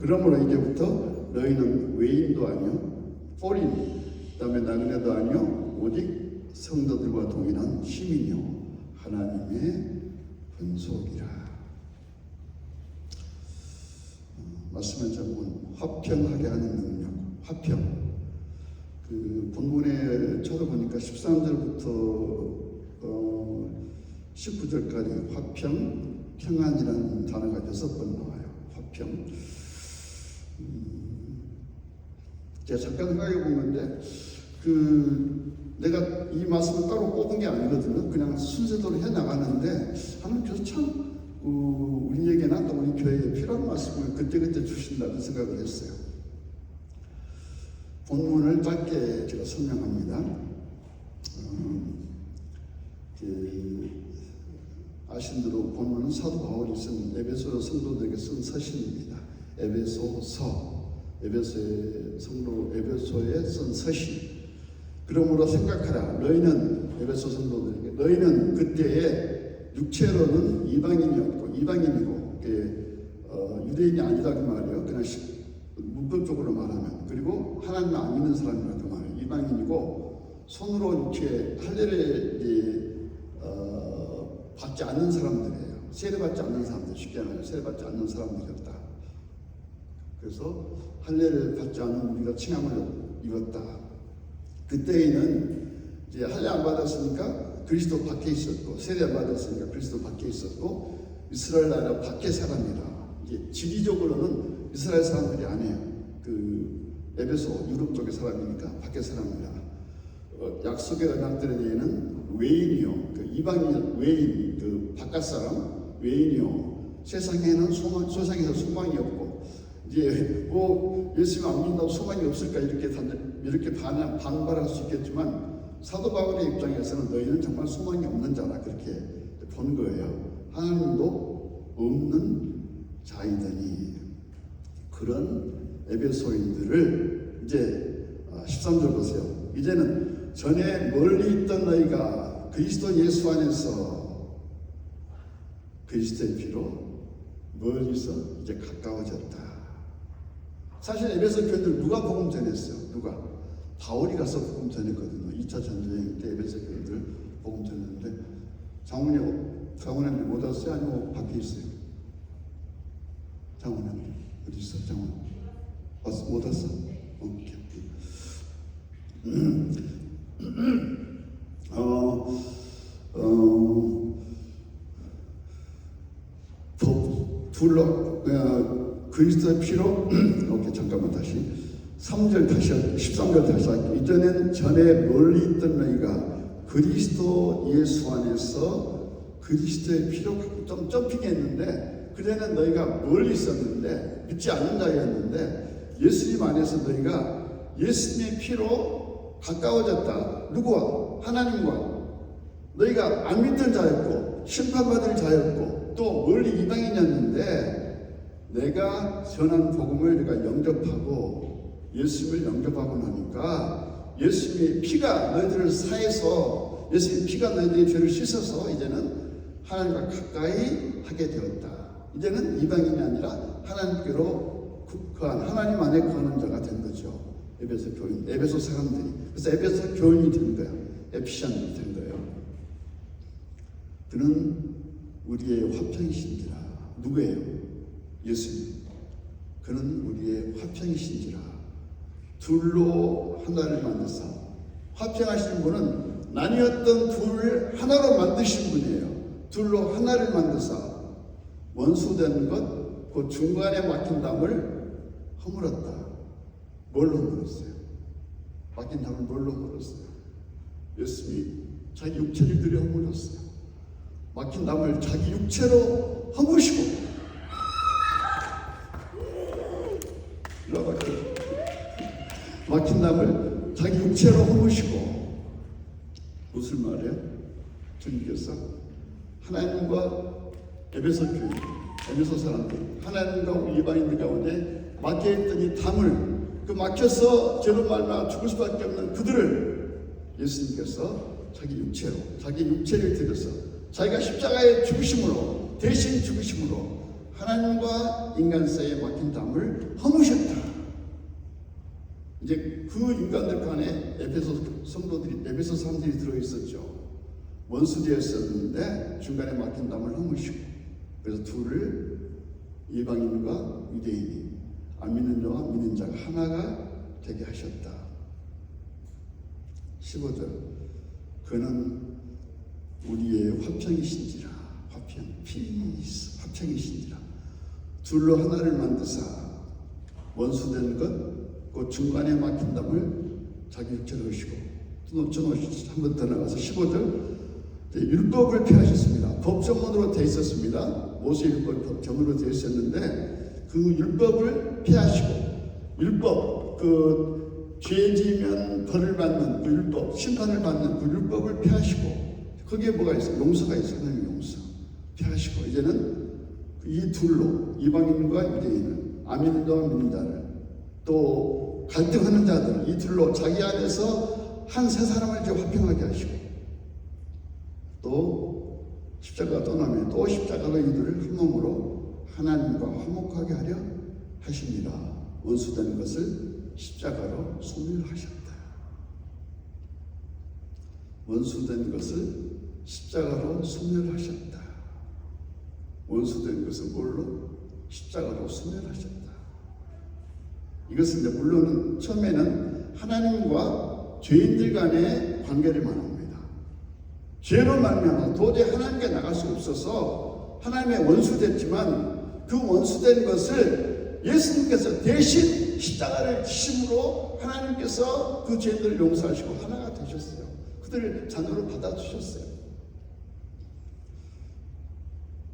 그러므로 이제부터 너희는 외인도 아니요 포린 그다음에 나그네도 아니요 오직 성도들과 동일한 시민이요 하나님의 분속이라. 어, 말씀을 잡으면 화평하게 하는 능력, 화평. 그 본문에 찾아보니까 13절부터 어, 19절까지 화평, 평안이라는 단어가 여섯 번 나와요. 화평. 음, 제가 잠깐 생각해 보는데 그 내가 이 말씀을 따로 뽑은 게 아니거든요. 그냥 순서대로 해 나가는데 하나님께서 참 어, 우리에게나 또 우리 교회에 필요한 말씀을 그때그때 주신다는 생각을 했어요. 본문을 짧게 제가 설명합니다. 음, 그, 아신 대로 본문은 사도 바울이 쓴 에베소 성도들에게 쓴 서신입니다. 에베소서, 에베소의 성도 에베소에 쓴 서신. 그러므로 생각하라. 너희는 에베소 성도들에게 너희는 그때에 육체로는 이방인이었고 이방인이고 그, 어, 유대인이 아니다 그 말이에요. 그냥 시- 문법적으로 말하면 그리고 하나님 안 믿는 사람이라 그 말이에요. 이방인이고 손으로 육체 할례를 어, 받지 않는 사람들이에요. 세례받지 않는 사람들 쉽게 말하면 세례받지 않는 사람들이었다. 그래서 할례를 받지 않은 우리가 칭함을 입었다. 그때에는 이제 할례 안 받았으니까 그리스도 밖에 있었고 세례 안 받았으니까 그리스도 밖에 있었고 이스라엘 나라 밖에 사람이라 이제 지리적으로는 이스라엘 사람들이 아니에요. 그 에베소 유럽 쪽의 사람이니까 밖에 사람이라 어, 약속의 언약들에는 외인이요 그 이방인 외인 그 바깥 사람 외인이요 세상에는 소망 세상에서 소망이 없고 이제 뭐 예수님 안 믿는다고 소망이 없을까 이렇게 단- 이렇게 반, 반발할 수 있겠지만 사도 바울의 입장에서는 너희는 정말 소망이 없는 자라 그렇게 본 거예요. 하나님도 없는 자이더니 그런 에베소인들을 이제 13절 보세요. 이제는 전에 멀리 있던 너희가 그리스도 예수 안에서 그리스도의 피로 멀리서 이제 가까워졌다. 사실 에베소 교인들 누가 복음 전했어요? 누가? 바울이 가서 복음 전했거든요. 2차 전쟁 때 에베소 교인들 복음 전했는데 장훈이 장훈이 못 왔어요? 아니면 밖에 있어요? 장훈이 어디 있어? 장훈 왔어? 못 왔어? 오케이. 어, 어, 그리스도의 피로, 오케이, 잠깐만 다시. 3절 다시, 할게요. 13절 다시 할게요. 이전엔 전에 멀리 있던 너희가 그리스도 예수 안에서 그리스도의 피로 좀 점핑했는데, 그전에는 너희가 멀리 있었는데, 믿지 않는 자였는데, 예수님 안에서 너희가 예수님의 피로 가까워졌다. 누구와? 하나님과. 너희가 안 믿던 자였고 심판받을 자였고 또 멀리 이방인이었는데 내가 전한 복음을 내가 영접하고 예수님을 영접하고 나니까 예수님의 피가 너희들을 사해서 예수님의 피가 너희들의 죄를 씻어서 이제는 하나님과 가까이 하게 되었다. 이제는 이방인이 아니라 하나님께로 거한 하나님 안에 거하는 자가 된 거죠. 에베소 교인, 에베소 사람들이. 그래서 에베소 교인이 된 거야. 에피션이 된 거예요. 그는 우리의 화평이신지라. 누구예요? 예수님. 그는 우리의 화평이신지라. 둘로 하나를 만드사. 화평하시는 분은 나뉘었던 둘을 하나로 만드신 분이에요. 둘로 하나를 만드사. 원수된 것, 그 중간에 막힌 담을 허물었다. 뭘로 허물었어요? 막힌 담을 뭘로 허물었어요? 예수님이 자기 육체를 들여 허물었어요. 막힌 담을 자기 육체로 허무시고 이렇게 막힌 담을 자기 육체로 허무시고 무슨 말이에요? 주님께서 하나님과 에베소 교회, 에베소 사람들, 하나님과 이방인들 가운데 막혀있던 이 담을 그 막혀서 죄로 말마 죽을 수밖에 없는 그들을 예수님께서 자기 육체로, 자기 육체를 들여서 자기가 십자가에 죽으심으로 대신 죽으심으로 하나님과 인간 사이에 막힌 담을 허무셨다. 이제 그 인간들 간에 에베소 성도들이 에베소 사람들이 들어 있었죠. 원수되었었는데 중간에 막힌 담을 허무시고 그래서 둘을 이방인과 유대인이 안 믿는 자와 믿는 자가 하나가 되게 하셨다. 15절 그는 우리의 화평이신지라 화평 피스 화평이신지라 둘로 하나를 만드사 원수된 것 그 중간에 막힌 담을 자기 육체로 오시고 또 한번 더 나가서 15절 이제 율법을 폐하셨습니다. 법정문으로 돼 있었습니다. 모세 율법이 법정으로 되어 있었는데 그 율법을 폐하시고 율법 그 죄 지으면 벌을 받는 그 율법 심판을 받는 그 율법을 폐하시고 거기에 뭐가 있어? 용서가 있어 하나님 용서 폐하시고 이제는 이 둘로 이방인과 유대인을 아민과 믿는 자를 또 갈등하는 자들 이 둘로 자기 안에서 한 세 사람을 이제 화평하게 하시고 또 십자가 떠나면 또 십자가로 이들을 한 몸으로 하나님과 화목하게 하려 하십니다. 원수된 것을 십자가로 소멸하셨다. 원수된 것을 십자가로 소멸하셨다. 원수된 것을 뭘로? 십자가로 소멸하셨다. 이것은 이제 물론 처음에는 하나님과 죄인들 간의 관계를 말합니다. 죄로 말미암아 도저히 하나님께 나갈 수 없어서 하나님의 원수 됐지만 그 원수 된 것을 예수님께서 대신 십자가를 지심으로 하나님께서 그 죄들을 용서하시고 하나가 되셨어요. 그들을 자녀로 받아주셨어요.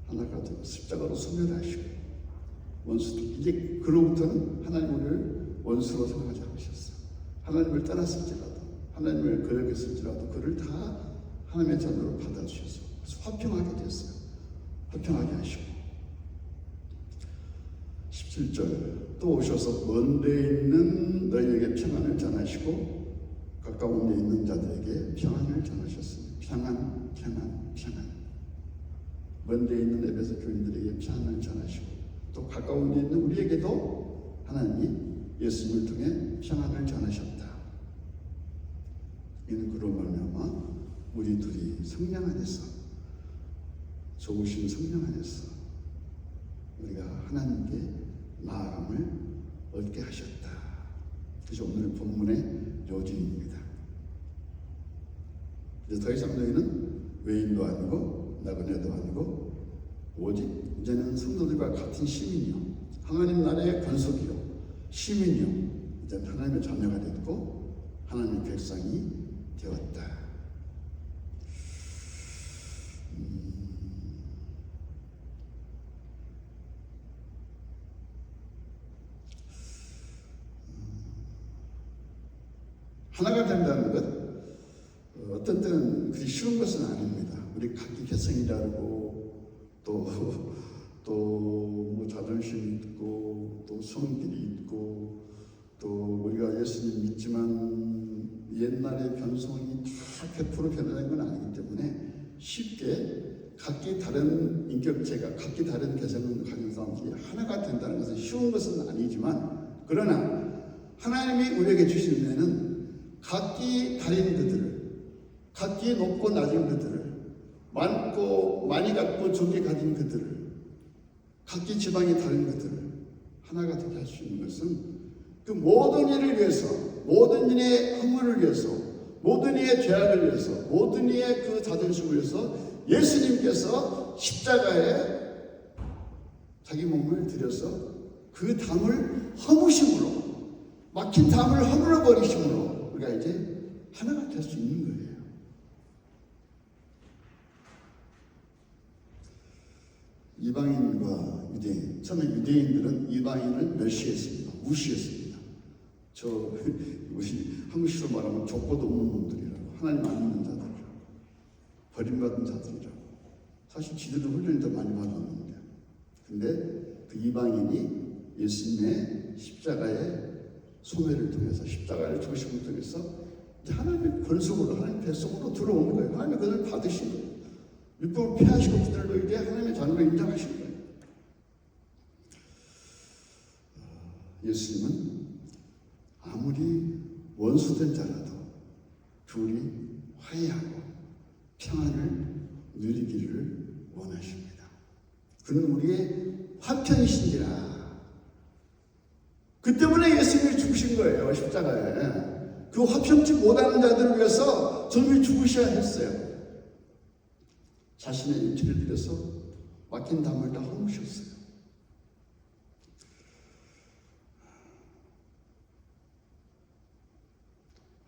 하나가 되고 십자가로 소멸하시고 원수 이제 그로부터는 하나님 우리를 원수로 생각하지 않으셨어요. 하나님을 떠났을지라도 하나님을 거역했을지라도 그를 다 하나님의 자녀로 받아주셔서 화평하게 됐어요. 화평하게 하시고 17절 또 오셔서 먼 데 있는 너희에게 평안을 전하시고 가까운 데 있는 자들에게 평안을 전하셨습니다. 평안, 평안, 평안. 먼 데 있는 에베소 교인들에게 평안을 전하시고 또 가까운 데 있는 우리에게도 하나님이 예수님을 통해 평안을 전하셨다. 이는 그로 말미암아 우리 둘이 성령 안에서 좋으신 성령 안에서 우리가 하나님께 나아감을 얻게 하셨다. 그래서 오늘 본문의 요지입니다. 이제 더 이상 너희는 외인도 아니고 나그네도 아니고 오직 이제는 성도들과 같은 시민이요. 하나님 나라의 권속이요. 시민이요. 이제 하나님의 자녀가 됐고 하나님의 백성이 되었다. 하나가 된다는 것 어, 어떤 때는 그리 쉬운 것은 아닙니다. 우리 각기 개성이 다르고 또 또뭐 자존심이 있고 또 성질이 있고 또 우리가 예수님 믿지만 옛날의 변성이 다 100% 변하는 건 아니기 때문에 쉽게 각기 다른 인격체가 각기 다른 개성을 가진 사람들이 하나가 된다는 것은 쉬운 것은 아니지만 그러나 하나님이 우리에게 주신 은혜는 각기 다른 그들을 각기 높고 낮은 그들을 많고 많이 갖고 적게 가진 그들을 각기 지방이 다른 그들을 하나가 되게 할 수 있는 것은 그 모든 일을 위해서 모든 일의 허물을 위해서 모든 이의 죄악을 위해서 모든 이의 그 자존심을 위해서 예수님께서 십자가에 자기 몸을 들여서 그 담을 허무심으로 막힌 담을 허물어 버리심으로 우리가 이제 하나가 될 수 있는 거예요. 이방인과 유대인. 처음에 유대인들은 이방인을 멸시했습니다. 무시했습니다. 저 우리 한국식으로 말하면 족보도 없는 놈들이라고 하나님 안 믿는 자들이라고 버림받은 자들이라고 사실 지들도 훈련이 더 많이 받았는데 근데 그 이방인이 예수님의 십자가의 소매를 통해서 십자가를 죽으심을 통해서 하나님의 권속으로 하나님 뱃속으로 들어오는 거예요. 하나님이 그들을 받으신 거예요. 율법을 폐하시고 그들로 이제 하나님의 자녀로 인정하신 거예요. 예수님은 아무리 원수된 자라도 둘이 화해하고 평안을 누리기를 원하십니다. 그는 우리의 화평이신지라. 그 때문에 예수님이 죽으신 거예요, 십자가에. 그 화평치 못하는 자들을 위해서 주님이 죽으셔야 했어요. 자신의 육체를 들여서 맡긴 담을 다 허무셨어요.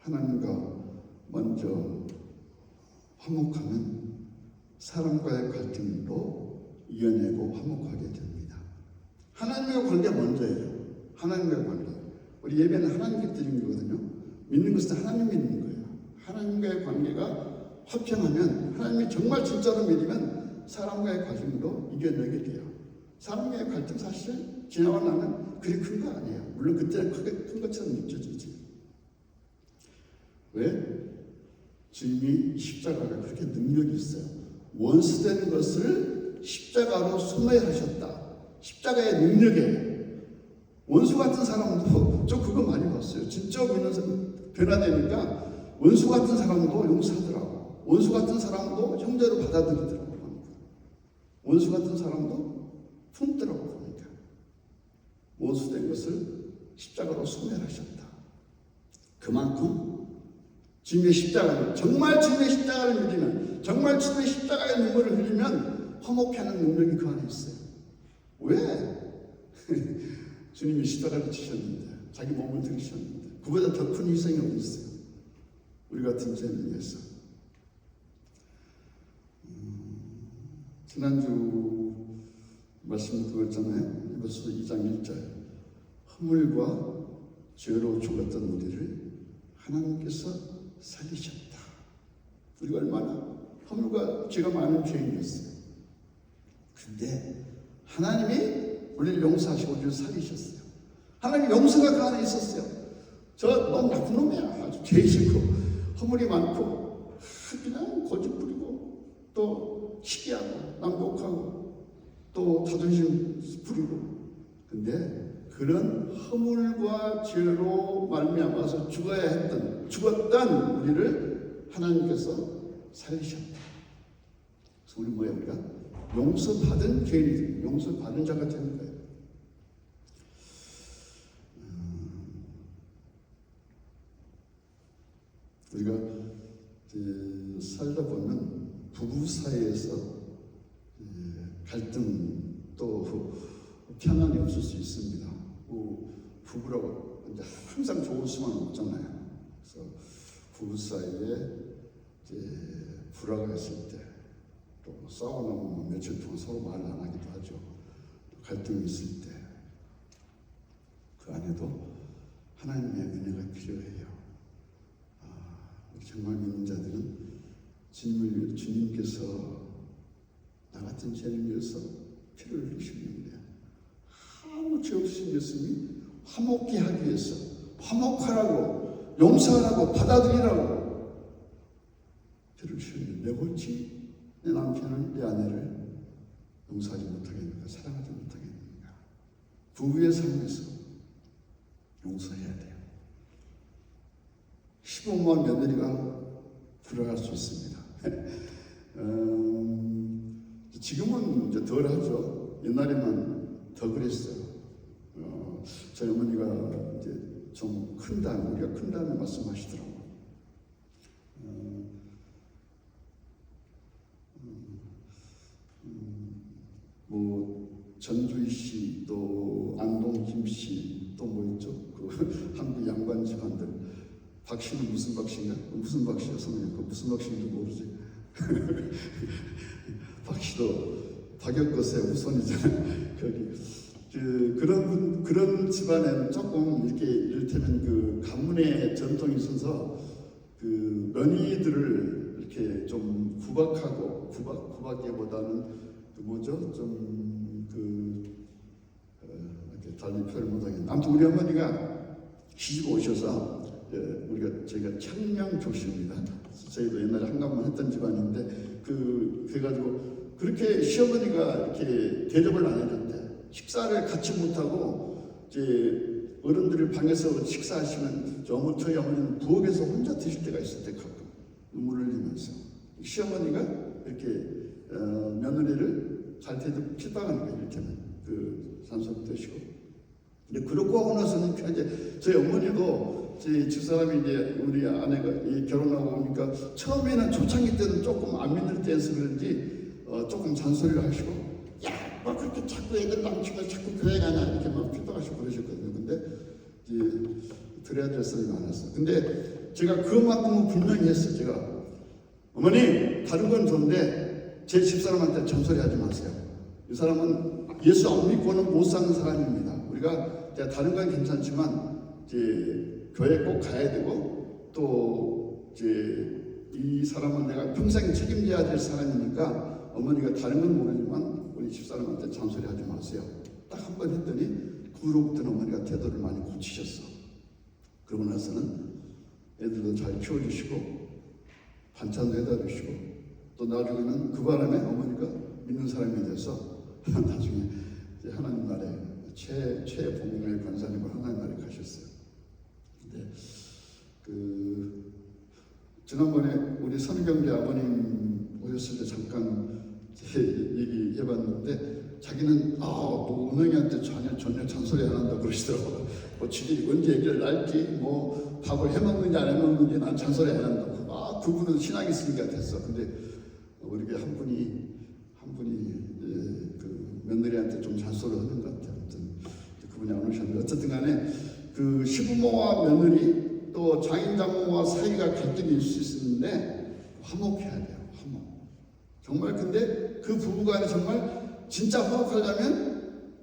하나님과 먼저 화목하면 사람과의 갈등도 이겨내고 화목하게 됩니다. 하나님과 관계 먼저예요. 하나님과 관계. 우리 예배는 하나님께 드리는 거거든요. 믿는 것은 하나님 믿는 거예요. 하나님과의 관계가 화평하면 하나님이 정말 진짜로 믿으면 사람과의 갈등도 이겨내게 돼요. 사람과의 갈등 사실 지나고 나면 그리 큰 거 아니에요. 물론 그때는 크게 큰 것처럼 느껴지지. 왜? 주님이 십자가가 그렇게 능력이 있어요. 원수된 것을 십자가로 소멸하셨다. 십자가의 능력에 원수 같은 사람도 저 그거 많이 봤어요. 진짜 믿는 사람 변화되니까 원수 같은 사람도 용서하더라고. 원수 같은 사람도 형제로 받아들이더라고. 원수 같은 사람도 품더라고 보니까 원수된 것을 십자가로 소멸하셨다. 그만큼 주님의 십자가를 정말 주님의 십자가를 믿으면 정말 주님의 십자가의 눈물을 흘리면 화목하는 능력이 그 안에 있어요. 왜? 주님이 십자가를 지셨는데 자기 몸을 들으셨는데 그보다 더 큰 희생이 어디 있어요? 우리 같은 죄를 위해서. 지난주 말씀 드렸잖아요. 이것서 2장 1절 허물과 죄로 죽었던 우리를 하나님께서 살리셨다. 우리가 얼마나 허물과 죄가 많은 죄인이었어요. 근데 하나님이 우리를 용서하시고 우리를 살리셨어요. 하나님 용서가 그 안에 있었어요. 저 너무 나쁜 놈이야. 아주 죄 싫고 허물이 많고 그냥 고집 부리고 또 시기하고 난곡하고 또 자존심 부리고 근데 그런 허물과 죄로 말미암아서 죽어야 했던 죽었던 우리를 하나님께서 살리셨다. 그래서 우리 뭐야 우리가 용서받은 죄인이 용서받은 자가 되는 거예요. 음, 우리가 살다 보면 부부 사이에서 예, 갈등 또 평안이 없을 수 있습니다. 뭐 부부라고 이제 항상 좋을 수만 없잖아요. 그래서 부부 사이에 이제 불화가 있을 때, 또 싸워놓으면 며칠 동안 서로 말안 하기도 하죠. 갈등이 있을 때, 그 안에도 하나님의 은혜가 필요해요. 아, 정말 믿는 자들은 주님을, 주님께서 나 같은 죄를 위해서 피를 흘리시는데 아무 죄 없으신 예수님이 화목케 하기 위해서 화목하라고 용서하라고 받아들이라고 주는데 내 골치 내 남편을 내 아내를 용서하지 못하겠는가 사랑하지 못하겠는가. 부부의 삶에서 용서해야 돼요. 15만 며느리가 들어갈 수 있습니다 음, 지금은 이제 덜 하죠 옛날에만 더 그랬어요 어, 저희 어머니가 이제 좀 큰 다음에 우리가 큰 다음에 말씀하시더라고요. 어, 음, 음, 뭐 전주희 씨, 또 안동 김 씨, 또뭐 있죠? 그 한국 양반 집안들. 박 씨는 무슨 박 씨인가? 무슨 박 씨야 선생님? 그 무슨 박 씨인지 모르지. 박 씨도 박역거세 우선이잖아요. 거기. 그 그런 분, 그런 집안에는 조금 이렇게 이를테면 그 가문의 전통이 있어서 그 며느리들을 이렇게 좀 구박하고 구박 구박기보다는 그 뭐죠 좀 그 어, 이렇게 달리 표현 못하겠네. 아무튼 우리 어머니가 시집 오셔서 예, 우리가 저희가 창명 조씨입니다. 저희도 옛날에 한가만 했던 집안인데 그 그래가지고 그렇게 시어머니가 이렇게 대접을 안 해줬대. 식사를 같이 못하고 이제 어른들이 방에서 식사하시면 저 어머- 저희 어머니는 부엌에서 혼자 드실 때가 있을 때 가끔 눈물을 흘리면서 시어머니가 이렇게 어, 며느리를 잘 때도 핍박하는 거예요 이렇게는 그 산소를 드시고 근데 그렇고 하고 나서는 그 이제 저희 어머니도 제 집사람이 이제 우리 아내가 이 결혼하고 오니까 처음에는 초창기 때는 조금 안 믿을 때여서 그런지 어, 조금 잔소리를 하시고 야 뭐 그렇게 자꾸 애들 남친을 자꾸 교회 가냐 이렇게 막 핍박하시고 그러셨거든요. 근데 이제 드려야 될 소리 많았어 근데 제가 그만큼은 분명히 했어요 제가. 어머니 다른 건 좋은데 제 집사람한테 잔소리 하지 마세요. 이 사람은 예수 안 믿고는 못 사는 사람입니다. 우리가 다른 건 괜찮지만 이제 교회 꼭 가야 되고 또 이제 이 사람은 내가 평생 책임져야 될 사람이니까 어머니가 다른 건 모르지만 우리 집사람한테 잔소리 하지 마세요. 딱 한 번 했더니 그 후로부터는 어머니가 태도를 많이 고치셨어. 그러고 나서는 애들도 잘 키워주시고 반찬도 해다 주시고 또 나중에는 그 바람에 어머니가 믿는 사람이 돼서 나중에 하나님 나라에 최 최봉명의 권사님과 하나님 나라에 가셨어요. 근데 그 지난번에 우리 선경제 아버님 오셨을 때 잠깐 제 얘기해봤는데 자기는 아뭐 은행이한테 전혀 전혀 잔소리 안 한다 그러시더라고요. 뭐 지들이 언제 얘기를 날지 뭐 밥을 해 먹는지 안 해 먹는지 난 잔소리 안 한다고. 아 그분은 신앙이 있으니까 됐어. 근데 우리 한 분이 한 분이 이제 그 며느리한테 좀 잔소리 하는 것 같아요. 아무튼 그분이 안 오셨는데 어쨌든 간에 그 시부모와 며느리 또 장인 장모와 사이가 있을 수 있는데 화목해야 돼요. 화목. 정말 근데 그 부부간에 정말 진짜 화목하려면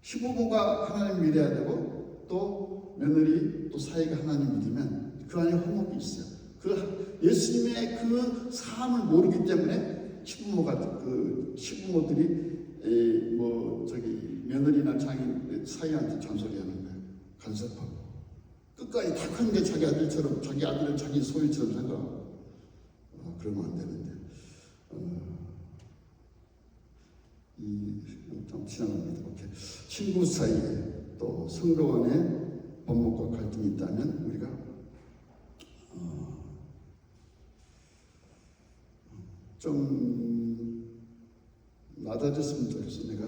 시부모가 하나님 믿어야 되고 또 며느리 또 사이가 하나님 믿으면 그 안에 화목이 있어요. 그 예수님의 그 사함을 모르기 때문에 시부모가 그 시부모들이 에, 뭐 저기 며느리나 장인 사이한테 잔소리하는 거예요. 간섭하고 끝까지 다 큰 게 자기 아들처럼 자기 아들은 자기 소유처럼 생각하고 어, 그러면 안 되는데 어, 이좀 지나갑니다. 오케이. 친구 사이에 또 성도 간에 법목과 갈등이 있다면 우리가 어, 좀 낮아졌으면 좋겠어 내가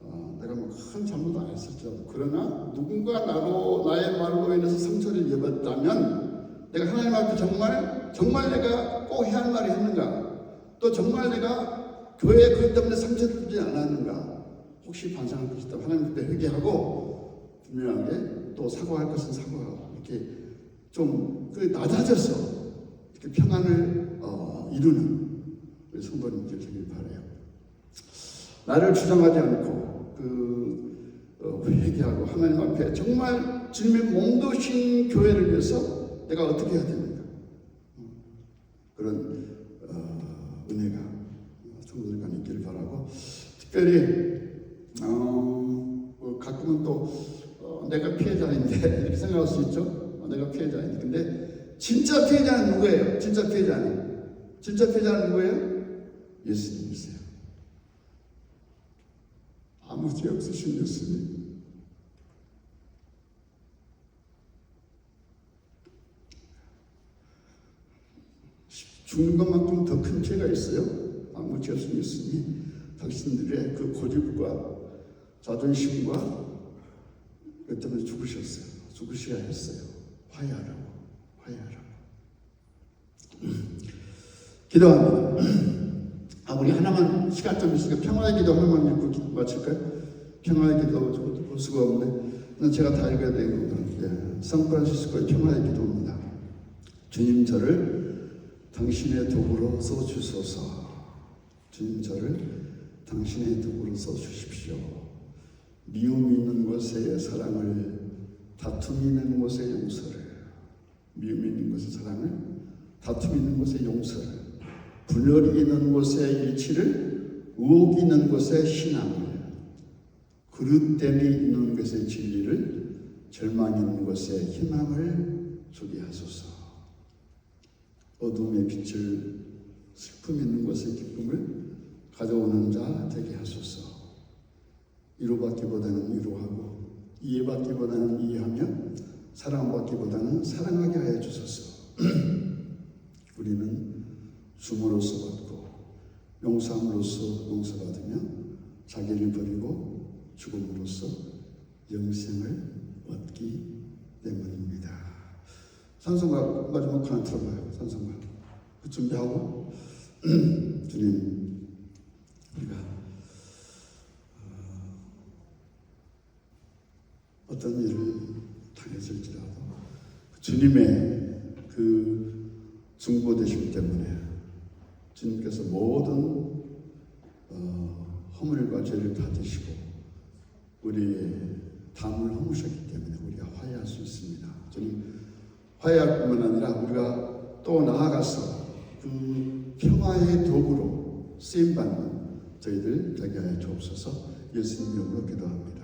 어, 내가 뭐 큰 잘못 안 했을지라도 그러나 누군가 나로 나의 말로 인해서 상처를 입었다면 내가 하나님 앞에 정말 정말 내가 꼭 해야 할 말이 있는가? 또 정말 내가 교회 그것 때문에 상처를 주지 않았는가? 혹시 반성할 것이 있다면 하나님 앞에 회개하고 분명하게 또 사과할 것은 사과하고 이렇게 좀 그 낮아져서 이렇게 평안을 어, 이루는 우리 성도님들 되길 바래요. 나를 주장하지 않고 그 어, 회개하고 하나님 앞에 정말 주님의 몸도신 교회를 위해서 내가 어떻게 해야 되는가 음, 그런 어, 은혜가 성도들 간에 있기를 바라고 특별히 어, 뭐 가끔은 또 어, 내가 피해자인데 이렇게 생각할 수 있죠. 어, 내가 피해자인데 근데 진짜 피해자는 누구예요? 진짜 피해자는 진짜 피해자는 누구예요? 예수님이세요. 아무 죄 없으신 예수님. 죽는 것만큼 더 큰 죄가 있어요. 아무 죄 없으신 예수님이 당신들의 그 고집과 자존심과 그 때문에 죽으셨어요. 죽으셔야 했어요. 화해하라고, 화해하라고. 기도합니다. 아, 우리 하나만 시간 좀 있으니까 평화의 기도 하나만 읽고 기- 마칠까요? 평화의 기도 볼 수가 없네. 제가 다 읽어야 되는 거구나. 예. 산프란시스코의 평화의 기도입니다. 주님 저를 당신의 도구로 써 주소서. 주님 저를 당신의 도구로 써 주십시오. 미움 있는 곳에 사랑을, 다툼 있는 곳에 용서를, 미움 있는 곳에 사랑을, 다툼 있는 곳에 용서를, 분열이 있는 곳에 일치를, 있는 곳에 신앙을, 그릇됨이 있는 곳에 진리를, 절망 있는 곳에 희망을 주게 하소서. 어둠의 빛을 슬픔 있는 곳에 기쁨을 가져오는 자 되게 하소서. 위로받기보다는 위로하고 이해받기보다는 이해하며 사랑받기보다는 사랑하게 하여 주소서. 우리는 줌으로써 받고 용서함으로써 용서받으며 자기를 버리고 죽음으로써 영생을 얻기 때문입니다. 산성가 마지막 하나 들어봐요. 산성가 그 준비하고 주님 우리가 어, 어떤 일을 당했을지라도 그 주님의 그 중보 되심 때문에 주님께서 모든 어, 허물과 죄를 다 지시고 우리의 담을 허무셨기 때문에 우리가 화해할 수 있습니다. 주님 화해할 뿐만 아니라 우리가 또 나아가서 그 평화의 도구로 쓰임 받는 저희들 되게 하여 주옵소서 예수님 이름으로 기도합니다.